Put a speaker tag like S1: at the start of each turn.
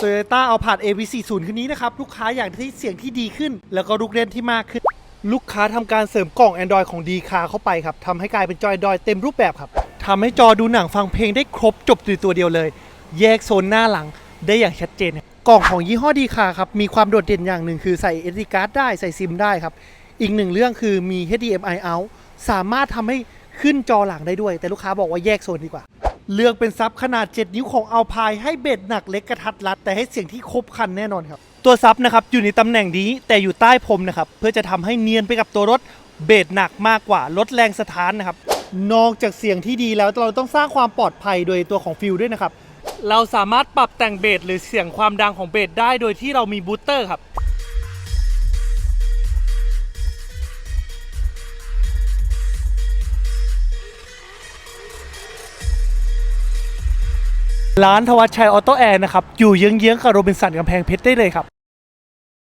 S1: Toyota a l p a r d AV40 คันนี้นะครับลูกค้าอยากได้เสียงที่ดีขึ้น แล้วก็ลูกเล่นที่มากขึ้น ลูกค้าทำการเสริมกล่อง Android ของ d c a r เข้าไปครับทำให้กลายเป็นจอ Android เต็มรูปแบบครับทำให้จอดูหนังฟังเพลงได้ครบจบในตัวเดียวเลย แยกโซนหน้าหลังได้อย่างชัดเจน กล่องของยี่ห้อดีคาครับมีความโดดเด่นอย่างหนึ่งคือใส่ SD card ได้ใส่ซิมได้ครับอีกหนึ่งเรื่องคือมี HDMI out สามารถทำให้ขึ้นจอหลังได้ด้วย แต่ลูกค้าบอกว่าแยกโซนดีกว่า เลือกเป็นซับขนาด 7 นิ้วของเอาพายให้เบสหนักเล็กกระทัดรัด แต่ให้เสียงที่ครบคันแน่นอนครับ ตัวซับนะครับอยู่ในตำแหน่งนี้แต่อยู่ใต้พรมนะครับเพื่อจะทำให้เนียนไปกับตัวรถเบสหนักมากกว่าลดแรงสะท้านนะครับ นอกจากเสียงที่ดีแล้วเราต้องสร้างความปลอดภัยโดยตัวของฟิลด้วยนะครับ เราสามารถปรับแต่งเบสหรือเสียงความดังของเบสได้โดยที่เรามีบูสเตอร์ครับ ร้านทวัชชัยออโต้แอร์นะครับ อยู่เยื้องๆกับโรบินสันกำแพงเพชรได้เลยครับ